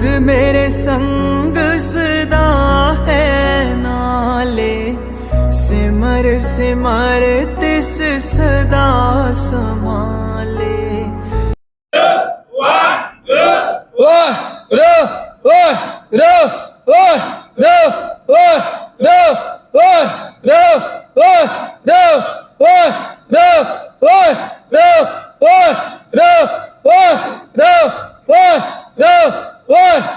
सुर मेरे संग सदा है नाले सिमर सिमर तिस सदा समाले No! Yeah.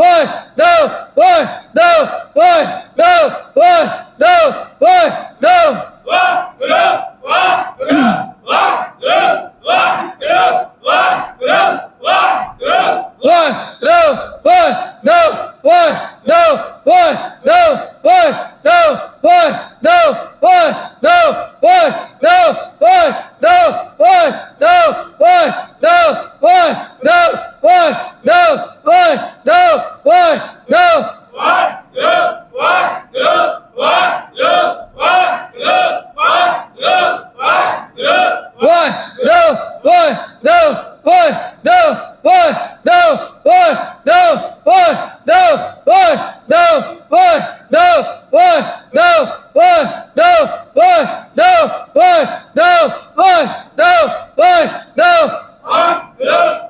one, no, one, no, one, no, one, no, one, no. No! work, no, work, no, work, no. Work, no, work, no, work, no, work, no, work, no, work, no. Work, no, work, no, work, no, work, no, work, no, work, no, work, no, work, no, work, no, work, no, work, no, work, no, work, no, work, no. Work, no.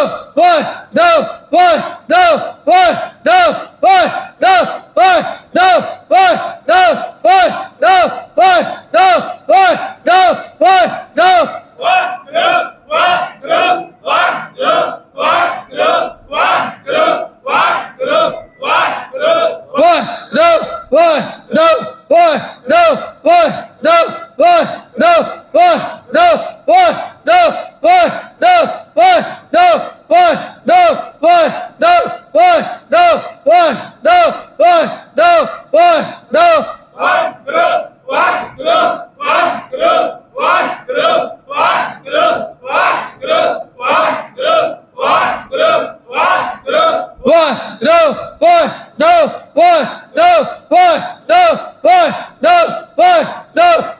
One, no, one, no, one, no, one, no, one. não, foi, não, foi, não, foi, não, foi, não, foi, não, foi, não, foi, não, foi, não, foi, não, foi, não. Quatro, quatro, quatro, quatro, quatro, quatro, quatro, quatro, quatro. Vai, não, vai, não, vai, não, vai, não, vai, não, vai, não.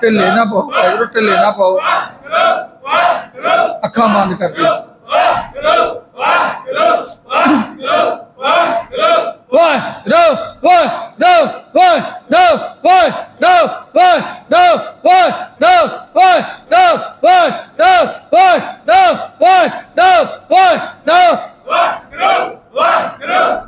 ਢਿੱਲੇ ਨਾ ਪਾਓ ਭਾਈ ਢਿੱਲੇ ਨਾ ਪਾਓ ਅੱਖਾਂ ਬੰਦ ਕਰਕੇ What? Get up! What? Get up!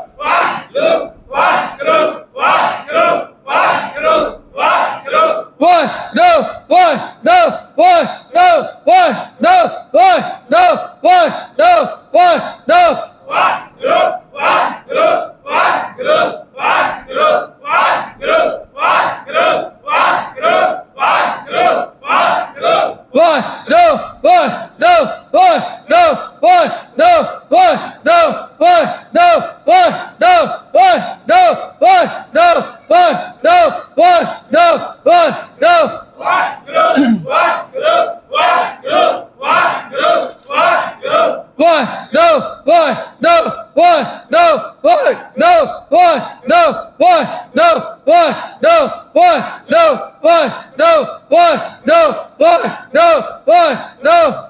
one, no, one, no, one, no, one, no, one, no, one, no, one, no, one, no, one, no. One group, one group, one group, one group, one group. One, no, one, no, one, no, one, no, one, no, one, no, one, no, one, no, one, no, one, no, one, no, one, no.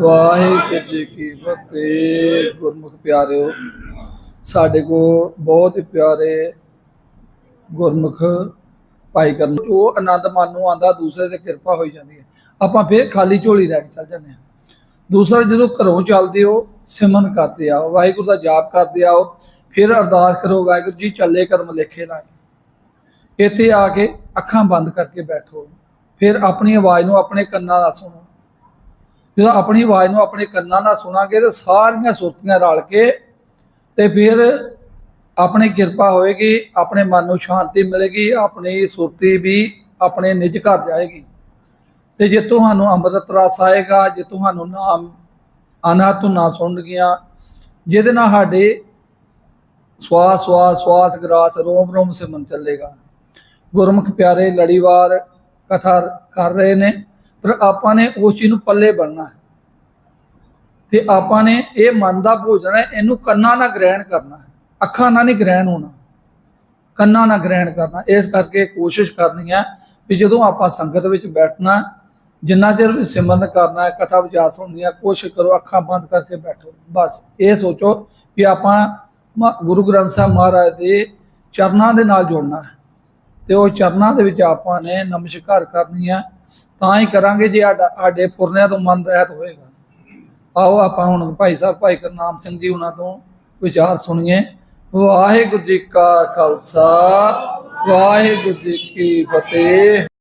Waheguru ji ਕੀ ਫਤਿਹ ਗੁਰਮੁਖ ਪਿਆਰਿਓ ਸਾਡੇ ਕੋ ਬਹੁਤ ਹੀ ਪਿਆਰੇ ਗੁਰਮੁਖ ਪਾਈ ਕਰਨ ਉਹ ਆਨੰਦ ਮਨ ਨੂੰ ਆਂਦਾ ਦੂਸਰੇ ਤੇ ਕਿਰਪਾ ਹੋਈ ਜਾਂਦੀ ਹੈ ਆਪਾਂ ਫੇਰ ਖਾਲੀ ਝੋਲੀ ਲੈ ਕੇ ਚੱਲ ਜਾਂਦੇ ਆ ਦੂਸਰਾ ਜਦੋਂ ਘਰੋਂ ਚੱਲਦੇ ਹੋ ਸਿਮਨ ਕਰਦੇ ਆ ਵਾਹਿਗੁਰੂ ਦਾ ਜਾਪ ਕਰਦੇ ਆਓ ਫਿਰ ਅਰਦਾਸ ਕਰੋ ਵਾਹਿਗੁਰੂ ਜੀ ਚੱਲੇ ਕਦਮ ਲੇਖੇ ਨਾਲ ਇੱਥੇ ਆ ਕੇ ਅੱਖਾਂ ਬੰਦ ਕਰਕੇ ਬੈਠੋ ਫਿਰ ਆਪਣੀ ਆਵਾਜ਼ ਨੂੰ ਆਪਣੇ ਕੰਨਾਂ ਨਾਲ ਸੁਣੋ ਜਦੋਂ ਆਪਣੀ ਆਵਾਜ਼ ਨੂੰ ਆਪਣੇ ਕੰਨਾਂ ਨਾਲ ਸੁਣਾਂਗੇ ਤੇ ਸਾਰੀਆਂ ਸੁਰਤੀਆਂ ਰਲ ਕੇ ਤੇ ਫਿਰ ਆਪਣੀ ਕਿਰਪਾ ਹੋਏਗੀ ਆਪਣੇ ਮਨ ਨੂੰ ਸ਼ਾਂਤੀ ਮਿਲੇਗੀ ਆਪਣੀ ਸੁਰਤੀ ਵੀ ਆਪਣੇ ਨਿਜ ਘਰ ਜਾਏਗੀ ਤੇ ਜੇ ਤੁਹਾਨੂੰ ਅੰਮ੍ਰਿਤ ਰਸ ਆਏਗਾ ਜੇ ਤੁਹਾਨੂੰ ਨਾਮ ਅਨਾ ਤੋਂ ਨਾ ਗਿਆ ਜਿਹਦੇ ਨਾਲ ਸਾਡੇ ਸਵਾਸ ਸਵਾਸ ਸਵਾਸ ਗਰਾਸ ਰੋਮ ਰੋਮ ਸੇ ਮਨ ਚੱਲੇਗਾ ਗੁਰਮੁਖ ਪਿਆਰੇ ਲੜੀਵਾਰ ਕਥਾ ਕਰ ਰਹੇ ਨੇ ਪਰ ਆਪਾਂ ਨੇ ਉਸ ਚੀਜ਼ ਨੂੰ ਪੱਲੇ ਬੰਨਣਾ ਹੈ ਤੇ ਆਪਾਂ ਨੇ ਇਹ ਮਨ ਦਾ ਭੋਜਨ ਹੈ ਇਹਨੂੰ ਕੰਨਾਂ ਨਾਲ ਗ੍ਰਹਿਣ ਕਰਨਾ ਹੈ ਅੱਖਾਂ ਨਾਲ ਨਹੀਂ ਗ੍ਰਹਿਣ ਹੋਣਾ ਕੰਨਾਂ ਨਾਲ ਗ੍ਰਹਿਣ ਕਰਨਾ ਇਸ ਕਰਕੇ ਕੋਸ਼ਿਸ਼ ਕਰਨੀ ਹੈ ਵੀ ਜਦੋਂ ਆਪਾਂ ਸੰਗਤ ਵਿੱਚ ਬੈਠਣਾ ਜਿੰਨਾ ਚਿਰ ਵੀ ਸਿਮਰਨ ਕਰਨਾ ਹੈ ਕਥਾ ਵਿਚਾਰ ਸੁਣਨੀ ਹੈ ਕੋਸ਼ਿਸ਼ ਕਰੋ ਅੱਖਾਂ ਬੰਦ ਕਰਕੇ ਬੈਠੋ ਬਸ ਇਹ ਸੋਚੋ ਕਿ ਆਪਾਂ ਗੁਰੂ ਗ੍ਰੰਥ ਸਾਹਿਬ ਮਹਾਰਾਜ ਦੇ ਚਰਨਾਂ ਦੇ ਨਾਲ ਜੋੜਨਾ ਹੈ ਤੇ ਉਹ ਚਰਨਾਂ ਦੇ ਵਿੱਚ ਆਪਾਂ ਨੇ ਨਮਸਕਾਰ ਕਰਨੀ ਹੈ ਤਾਂ ਹੀ ਕਰਾਂਗੇ ਜੇ ਸਾਡੇ ਪੁਰਨਿਆਂ ਤੋਂ ਮਨ ਰਹਿਤ ਹੋਏਗਾ ਆਓ ਆਪਾਂ ਹੁਣ ਭਾਈ ਸਾਹਿਬ ਭਾਈ ਕਰਨਾਮ ਸਿੰਘ ਜੀ ਉਹਨਾਂ ਤੋਂ ਵਿਚਾਰ ਸੁਣੀਏ ਵਾਹਿਗੁਰੂ ਜੀ ਕਾ ਖਾਲਸਾ ਵਾਹਿਗੁਰੂ ਜੀ ਕੀ ਫਤਿਹ